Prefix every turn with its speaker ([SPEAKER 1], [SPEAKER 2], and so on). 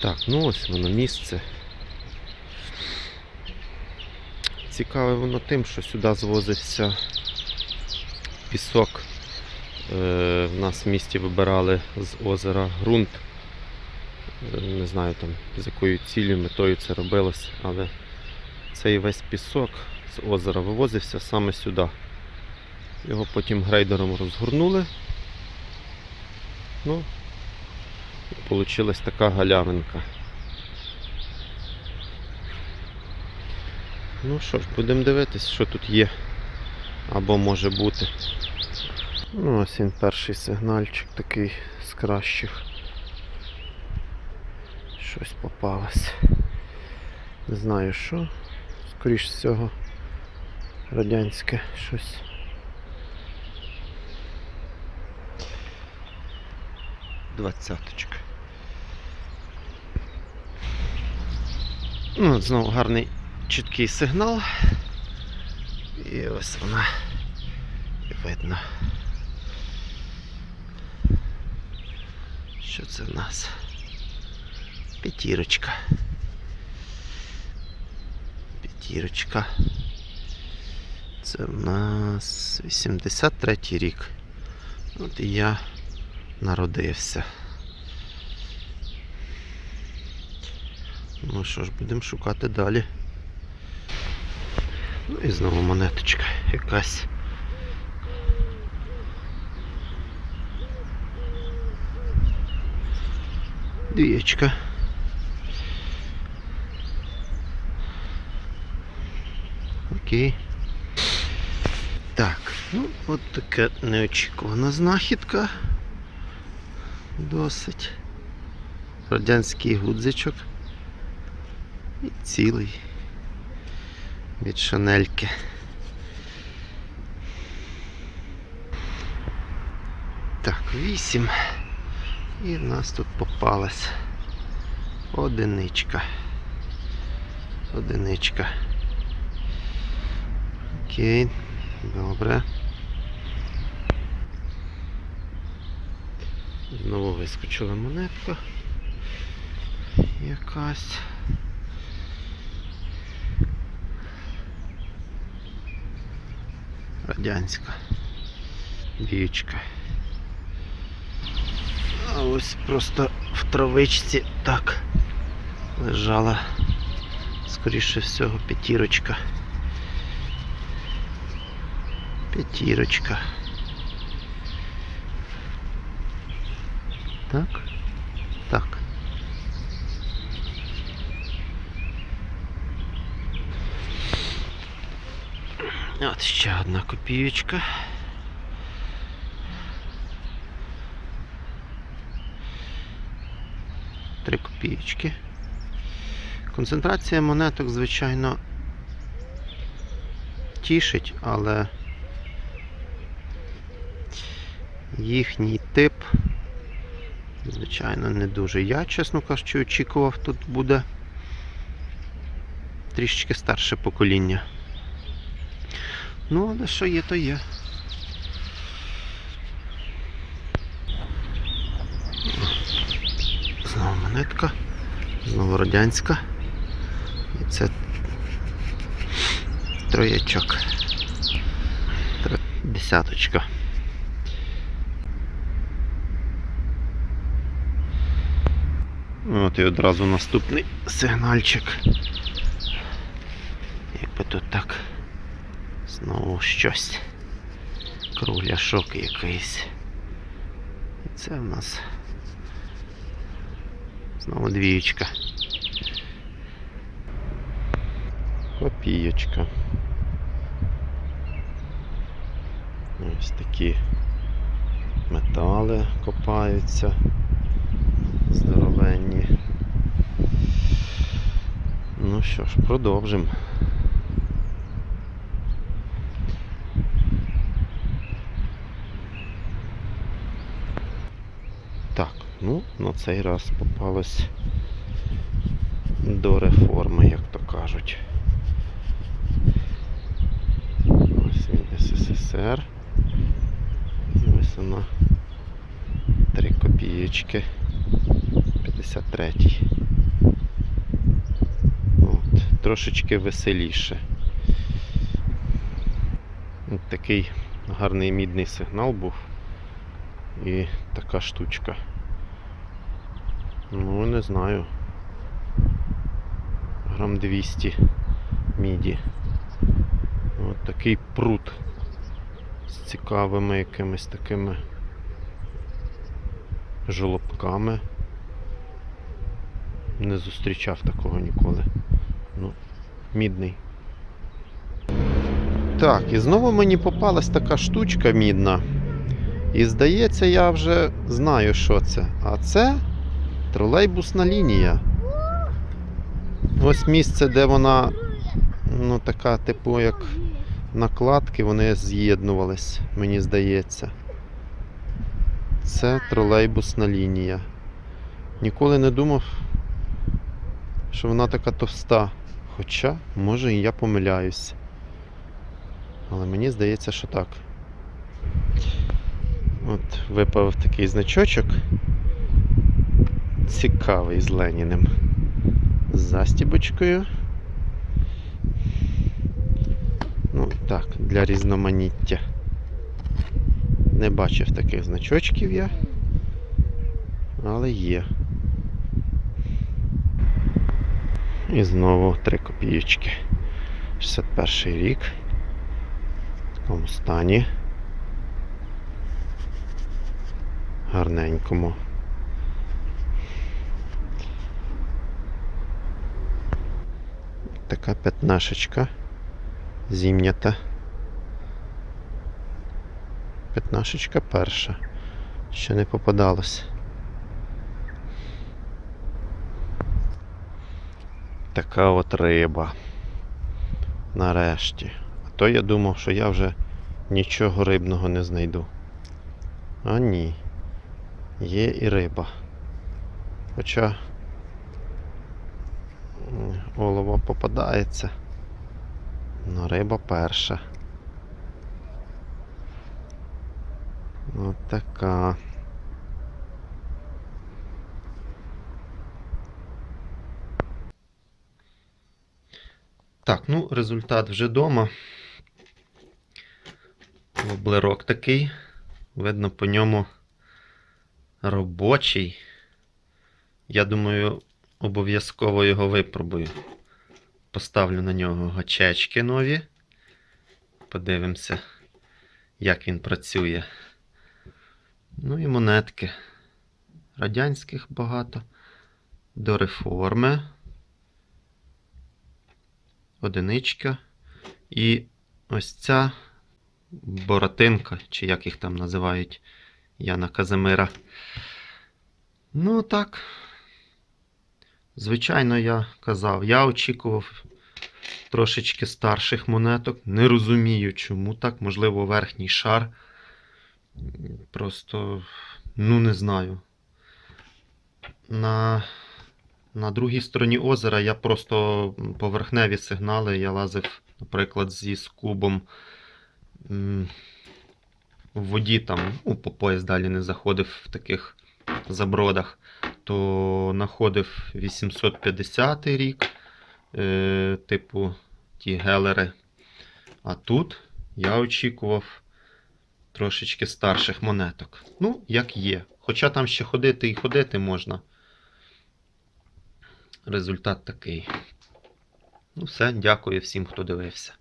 [SPEAKER 1] Так, ну ось воно місце. Цікаве воно тим, що сюди звозився пісок. Е, в нас в місті вибирали з озера ґрунт. Е, Не знаю там з якою цілею, метою це робилось, але цей весь пісок з озера вивозився саме сюди. Його потім грейдером розгорнули. Ну, получилась така галявинка. Ну що ж, будемо дивитись, що тут є. Або може бути. Ну, ось він перший сигнальчик такий з кращих. Щось попалось. Не знаю що. Скоріш всього радянське щось. Двадцяточка. Ну, знову гарний чіткий сигнал. І ось вона і видно. Що це в нас? П'ятірочка. П'ятірочка. Це в нас 83 рік. От і я народився. Ну що ж, будемо шукати далі. Ну і знову монеточка якась. Двієчка. Окей. Так, ну от така неочікувана знахідка. Досить. Радянський гудзичок. І цілий від шанельки. Так, вісім. І в нас тут попалась одиничка. Одиничка. Окей, добре. Знову вискочила монетка. Якась. Радянська. Двічка. А ось просто в травичці так лежала, скоріше всього, п'ятірочка. П'ятірочка. Так? Так. От ще одна копієчка. Три копієчки. Концентрація монеток, звичайно, тішить, але їхній тип, звичайно, не дуже. Я, чесно кажучи, очікував, тут буде трішечки старше покоління. Ну, але що є, то є. Знову монетка, знову радянська. І це троячок. Десяточка. От і одразу наступний сигнальчик. Якби тут так знову щось. Кругляшок якийсь. І це в нас знову двієчка. Копієчка. Ось такі метали копаються. Здоровенні. Ну що ж, продовжимо. Так, ну, на цей раз попалось до реформи, як то кажуть. Ось він СССР. І ось вона 3 копієчки. 53-й. трошечки веселіше. От такий гарний мідний сигнал був. І така штучка. Ну, не знаю. Грам 200 міді. От такий прут з цікавими якимись такими жолобками. Не зустрічав такого ніколи. Ну, мідний. Так, і знову мені попалась така штучка мідна. І здається, я вже знаю, що це. А це тролейбусна лінія. Ось місце, де вона, ну, така, типу, як накладки, вони з'єднувались, мені здається. Це тролейбусна лінія. Ніколи не думав, що вона така товста. Хоча, може, і я помиляюсь. Але мені здається, що так. От випав такий значочок. Цікавий з Леніним. Застібочкою. Ну, так, для різноманіття. Не бачив таких значочків я. Але є. І знову 3 копійочки. 61 рік. В такому стані. Гарненькому. Така п'ятнашечка зімнята. П'ятнашечка перша. Ще не попадалось. Така от риба. Нарешті. А то я думав, що я вже нічого рибного не знайду. А ні. Є і риба. Хоча олово попадається. Но риба перша. От така. Так, ну, результат вже вдома. Воблерок такий. Видно по ньому робочий. Я думаю, обов'язково його випробую. Поставлю на нього гачечки нові. Подивимося, як він працює. Ну і монетки. Радянських багато. До реформи. Одиничка. І ось ця Боратинка, чи як їх там називають Яна Казимира. Ну так. Звичайно, я казав, я очікував трошечки старших монеток. Не розумію, чому так. Можливо, верхній шар. Просто, ну, не знаю. На, на другій стороні озера я просто поверхневі сигнали. Я лазив, наприклад, зі скубом в воді там, ну, по пояс далі не заходив в таких забродах, то знаходив 850 рік, е, типу ті гелери. А тут я очікував трошечки старших монеток. Ну, як є. Хоча там ще ходити і ходити можна. Результат такий. Ну, все, дякую всім, хто дивився.